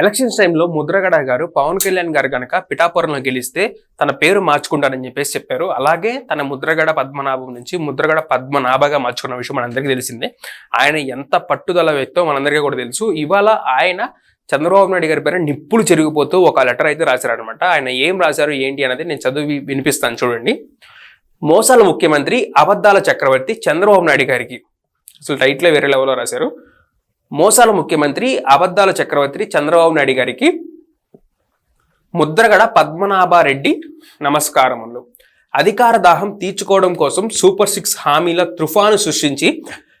Elections టైంలో ముద్రగడ గారు పవన్ కళ్యాణ్ గారు కనుక పిఠాపురంలో గెలిస్తే తన పేరు మార్చుకుంటారని చెప్పేసి చెప్పారు. అలాగే తన ముద్రగడ పద్మనాభం నుంచి ముద్రగడ పద్మనాభగా మార్చుకున్న విషయం మనందరికీ తెలిసిందే. ఆయన ఎంత పట్టుదల వ్యక్తో మనందరికీ కూడా తెలుసు. ఇవాళ ఆయన చంద్రబాబు నాయుడు గారి పేరు నిప్పులు చెరిగిపోతూ ఒక లెటర్ అయితే రాశారనమాట ఆయన ఏం రాశారు ఏంటి అనేది నేను చదివి వినిపిస్తాను చూడండి. మోసాల ముఖ్యమంత్రి అబద్ధాల చక్రవర్తి చంద్రబాబు నాయుడు గారికి. అసలు టైటిల్ వేరే లెవెల్లో రాశారు. మోసాల ముఖ్యమంత్రి అబద్ధాల చక్రవర్తి చంద్రబాబు నాయుడు గారికి ముద్రగడ పద్మనాభారెడ్డి నమస్కారములు. అధికార దాహం తీర్చుకోవడం కోసం సూపర్ సిక్స్ హామీల తుఫాను సృష్టించి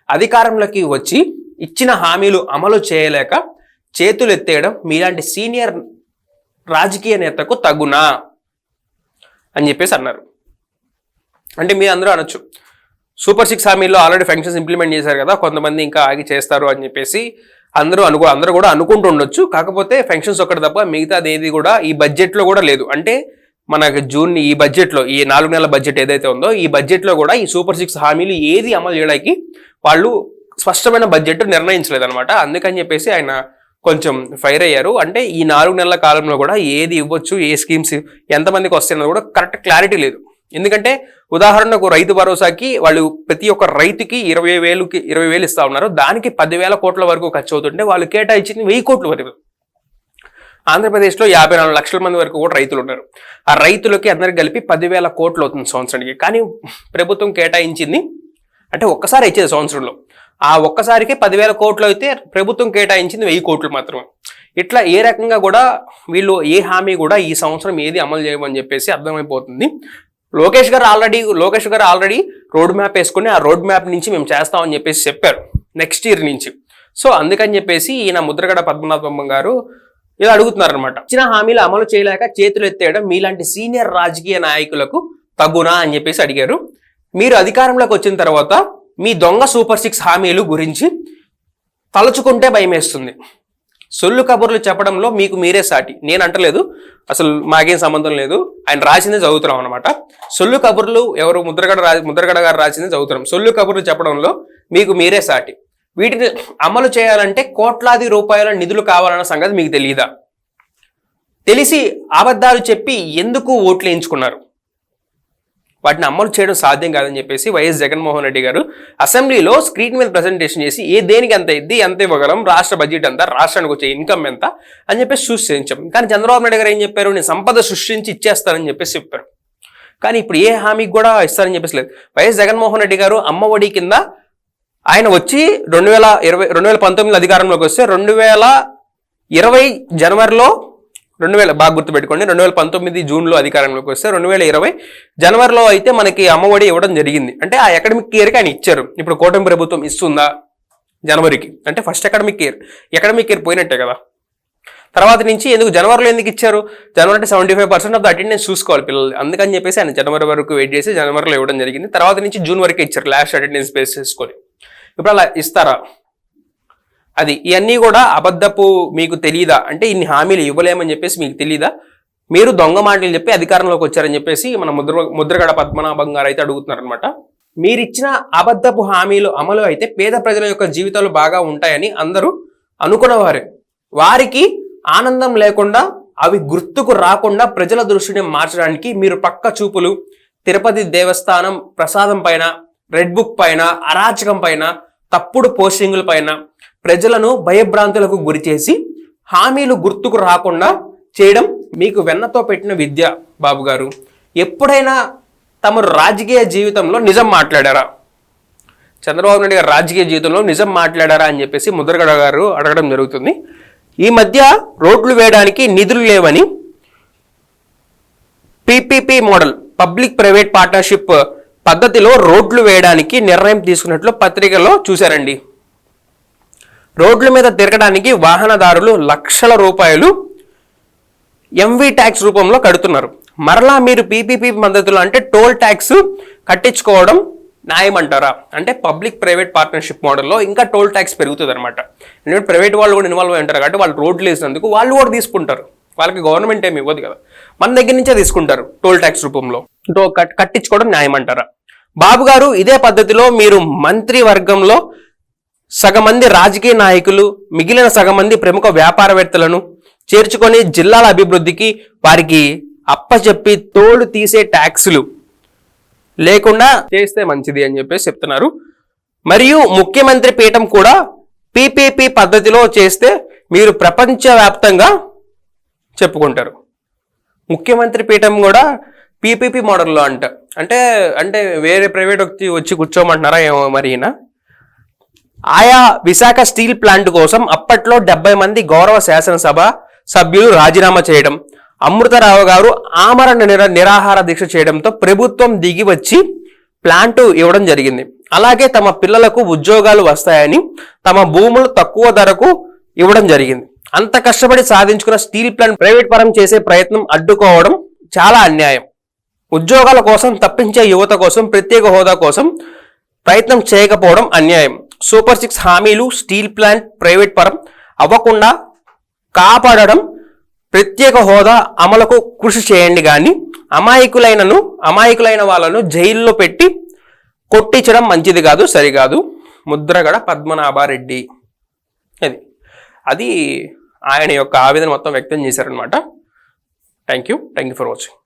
అధికారంలోకి వచ్చి ఇచ్చిన హామీలు అమలు చేయలేక చేతులు ఎత్తేయడం మీలాంటి సీనియర్ రాజకీయ నేతకు తగునా అని చెప్పేసి అన్నారు. అంటే మీరు అందరూ అనొచ్చు. సూపర్ సిక్స్ హామీలో ఆల్రెడీ ఫంక్షన్స్ ఇంప్లిమెంట్ చేశారు కదా కొంతమంది ఇంకా ఆగి చేస్తారు అని చెప్పేసి అందరూ అనుకో అందరూ కూడా అనుకుంటూ ఉండొచ్చు. కాకపోతే ఫంక్షన్స్ ఒకటి తప్ప మిగతాది ఏది కూడా ఈ బడ్జెట్లో కూడా లేదు. అంటే మనకు జూన్ ఈ బడ్జెట్లో ఈ నాలుగు నెలల బడ్జెట్ ఏదైతే ఉందో ఈ బడ్జెట్లో కూడా ఈ సూపర్ సిక్స్ హామీలు ఏది అమలు చేయడానికి వాళ్ళు స్పష్టమైన బడ్జెట్ నిర్ణయించలేదు అనమాట అందుకని చెప్పేసి ఆయన కొంచెం ఫైర్ అయ్యారు. అంటే ఈ నాలుగు నెలల కాలంలో కూడా ఏది ఇవ్వచ్చు ఏ స్కీమ్స్ ఎంతమందికి వస్తాయన్నది కూడా కరెక్ట్ క్లారిటీ లేదు. ఎందుకంటే ఉదాహరణకు రైతు భరోసాకి వాళ్ళు ప్రతి ఒక్క రైతుకి ఇరవై వేలుకి ఇరవై వేలు ఇస్తా ఉన్నారు. దానికి పదివేల కోట్ల వరకు ఖర్చు అవుతుంటే వాళ్ళు కేటాయించింది వెయ్యి కోట్ల వరకు. ఆంధ్రప్రదేశ్లో యాభై నాలుగు లక్షల మంది వరకు కూడా రైతులు ఉన్నారు. ఆ రైతులకి అందరికి కలిపి పదివేల కోట్లు అవుతుంది సంవత్సరానికి. కానీ ప్రభుత్వం కేటాయించింది అంటే ఒక్కసారి ఇచ్చేది సంవత్సరంలో. ఆ ఒక్కసారికి పదివేల కోట్లు అయితే ప్రభుత్వం కేటాయించింది వెయ్యి కోట్లు మాత్రమే. ఇట్లా ఏ రకంగా కూడా వీళ్ళు ఏ హామీ కూడా ఈ సంవత్సరం ఏది అమలు చేయమని చెప్పేసి అర్థమైపోతుంది. లోకేష్ గారు ఆల్రెడీ లోకేష్ గారు ఆల్రెడీ రోడ్ మ్యాప్ వేసుకుని ఆ రోడ్ మ్యాప్ నుంచి మేము చేస్తామని చెప్పేసి చెప్పారు నెక్స్ట్ ఇయర్ నుంచి. సో అందుకని చెప్పేసి ఈయన ముద్రగడ పద్మనాభం గారు ఇలా అడుగుతున్నారు అనమాట ఇచ్చిన హామీలు అమలు చేయలేక చేతులు ఎత్తేయడం మీలాంటి సీనియర్ రాజకీయ నాయకులకు తగునా అని చెప్పేసి అడిగారు. మీరు అధికారంలోకి వచ్చిన తర్వాత మీ దొంగ సూపర్ సిక్స్ హామీలు గురించి తలుచుకుంటే భయమేస్తుంది. సొల్లు కబుర్లు చెప్పడంలో మీకు మీరే సాటి. నేను అంటలేదు. అసలు మాకేం సంబంధం లేదు. ఆయన రాసిందే చదువుతున్నాం అనమాట సొల్లు కబుర్లు ఎవరు ముద్రగడ రా ముద్రగడ గారు రాసిందే చదువుతున్నాం. సొల్లు కబుర్లు చెప్పడంలో మీకు మీరే సాటి. వీటిని అమలు చేయాలంటే కోట్లాది రూపాయల నిధులు కావాలన్న సంగతి మీకు తెలియదా తెలిసి అబద్ధాలు చెప్పి ఎందుకు ఓట్లు వేయించుకున్నారు వాటిని అమలు చేయడం సాధ్యం కాదని చెప్పేసి వైఎస్ జగన్మోహన్ రెడ్డి గారు అసెంబ్లీలో స్క్రీన్ మీద ప్రజెంటేషన్ చేసి ఏ దేనికి ఎంత ఇద్ది ఎంత ఇవ్వగలం రాష్ట్ర బడ్జెట్ ఎంత రాష్ట్రానికి వచ్చే ఇన్కమ్ ఎంత అని చెప్పేసి సృష్టించాం కానీ చంద్రబాబు నాయుడు గారు ఏం చెప్పారు? నేను సంపద సృష్టించి ఇచ్చేస్తానని చెప్పేసి చెప్పారు. కానీ ఇప్పుడు ఏ హామీకి కూడా ఇస్తారని చెప్పేసి లేదు. వైఎస్ జగన్మోహన్ రెడ్డి గారు అమ్మ ఒడి కింద ఆయన వచ్చి రెండు వేల ఇరవై రెండు వేల పంతొమ్మిది అధికారంలోకి వస్తే రెండు వేల ఇరవై జనవరిలో రెండు వేల బాగా గుర్తుపెట్టుకోండి. రెండు వేల పంతొమ్మిది జూన్లో అధికారంలోకి వస్తే రెండు వేల ఇరవై జనవరిలో అయితే మనకి అమ్మఒడి ఇవ్వడం జరిగింది. అంటే ఆ అకాడమిక్ ఇయర్కి ఆయన ఇచ్చారు. ఇప్పుడు కూటమి ప్రభుత్వం ఇస్తుందా జనవరికి? అంటే first academic year academic year పోయినట్టే కదా. తర్వాత నుంచి ఎందుకు జనవరిలో ఎందుకు ఇచ్చారు? జనవరి అంటే seventy five percent of the attendance చూసుకోవాలి పిల్లలు అందుకని చెప్పేసి ఆయన జనవరి వరకు వెయిట్ చేసి జనవరిలో ఇవ్వడం జరిగింది. తర్వాత నుంచి జూన్ వరకు ఇచ్చారు. లాస్ట్ అటెండెన్స్ బేస్ చేసుకొని. ఇప్పుడు అలా ఇస్తారా? అది ఇవన్నీ కూడా అబద్ధపు మీకు తెలియదా అంటే ఇన్ని హామీలు ఇవ్వలేమని చెప్పేసి మీకు తెలియదా మీరు దొంగ మాటలు చెప్పి అధికారంలోకి వచ్చారని చెప్పేసి మన ముద్ర ముద్రగడ పద్మనాభం గారు అయితే అడుగుతున్నారనమాట మీరిచ్చిన అబద్ధపు హామీలు అమలు అయితే పేద ప్రజల యొక్క జీవితాలు బాగా ఉంటాయని అందరూ అనుకున్నవారే. వారికి ఆనందం లేకుండా అవి గుర్తుకు రాకుండా ప్రజల దృష్టిని మార్చడానికి మీరు పక్క చూపులు తిరుపతి దేవస్థానం ప్రసాదం పైన రెడ్ బుక్ పైన అరాచకం పైన తప్పుడు పోస్టింగుల పైన ప్రజలను భయభ్రాంతులకు గురిచేసి హామీలు గుర్తుకు రాకుండా చేయడం మీకు వెన్నతో పెట్టిన విద్య బాబు గారు. ఎప్పుడైనా తమ రాజకీయ జీవితంలో నిజం మాట్లాడారా? చంద్రబాబు నాయుడు గారు రాజకీయ జీవితంలో నిజం మాట్లాడారా అని చెప్పేసి ముద్రగడ గారు అడగడం జరుగుతుంది. ఈ మధ్య రోడ్లు వేయడానికి నిధులు లేవని PPP model public private partnership పద్ధతిలో రోడ్లు వేయడానికి నిర్ణయం తీసుకున్నట్లు పత్రికలో చూశారండి. రోడ్ల మీద తిరగడానికి వాహనదారులు లక్షల రూపాయలు ఎంవి ట్యాక్స్ రూపంలో కడుతున్నారు. మరలా మీరు పీపీపీ మద్దతులు అంటే టోల్ ట్యాక్స్ కట్టించుకోవడం న్యాయం అంటారా అంటే పబ్లిక్ ప్రైవేట్ పార్ట్నర్షిప్ మోడల్లో ఇంకా టోల్ ట్యాక్స్ పెరుగుతుంది అనమాట ఎందుకంటే ప్రైవేట్ వాళ్ళు కూడా ఇన్వాల్వ్ అయి ఉంటారు కాబట్టి వాళ్ళు రోడ్లు వేసినందుకు వాళ్ళు కూడా తీసుకుంటారు. వాళ్ళకి గవర్నమెంట్ ఏమి ఇవ్వదు కదా. మన దగ్గర నుంచే తీసుకుంటారు టోల్ ట్యాక్స్ రూపంలో. కట్టించుకోవడం న్యాయం అంటారా బాబు గారు ఇదే పద్ధతిలో మీరు మంత్రి వర్గంలో సగమంది రాజకీయ నాయకులు మిగిలిన సగం మంది ప్రముఖ వ్యాపారవేత్తలను చేర్చుకొని జిల్లాల అభివృద్ధికి వారికి అప్పచెప్పి తోలు తీసే ట్యాక్సులు. లేకుండా చేస్తే మంచిది అని చెప్పేసి చెప్తున్నారు. మరియు ముఖ్యమంత్రి పీఠం కూడా పీపీపీ పద్ధతిలో చేస్తే మీరు ప్రపంచవ్యాప్తంగా చెప్పుకుంటారు. ముఖ్యమంత్రి పీఠం కూడా పీపీపీ మోడల్లో అంట. అంటే అంటే వేరే ప్రైవేట్ వ్యక్తి వచ్చి కూర్చోమంటున్నారా ఏమో మరి ఆయా విశాఖ స్టీల్ ప్లాంట్ కోసం అప్పట్లో డెబ్బై మంది గౌరవ శాసనసభ సభ్యులు రాజీనామా చేయడం అమృతరావు గారు ఆమరణ నిర నిరాహార దీక్ష చేయడంతో ప్రభుత్వం దిగి వచ్చి ప్లాంట్ ఇవ్వడం జరిగింది. అలాగే తమ పిల్లలకు ఉద్యోగాలు వస్తాయని తమ భూములు తక్కువ ధరకు ఇవ్వడం జరిగింది. అంత కష్టపడి సాధించుకున్న స్టీల్ ప్లాంట్ ప్రైవేట్ పరం చేసే ప్రయత్నం అడ్డుకోవడం చాలా అన్యాయం. ఉద్యోగాల కోసం తప్పించే యువత కోసం ప్రత్యేక హోదా కోసం ప్రయత్నం చేయకపోవడం అన్యాయం. సూపర్ సిక్స్ హామీలు స్టీల్ ప్లాంట్ ప్రైవేట్ పరం అవ్వకుండా కాపాడడం ప్రత్యేక హోదా అమలుకు కృషి చేయండి కానీ అమాయకులైనను అమాయకులైన వాళ్ళను జైల్లో పెట్టి కొట్టించడం మంచిది కాదు సరికాదు. ముద్రగడ పద్మనాభారెడ్డి. అది. అది ఆయన యొక్క ఆవేదన మొత్తం వ్యక్తం చేశారనమాట thank you thank you for watching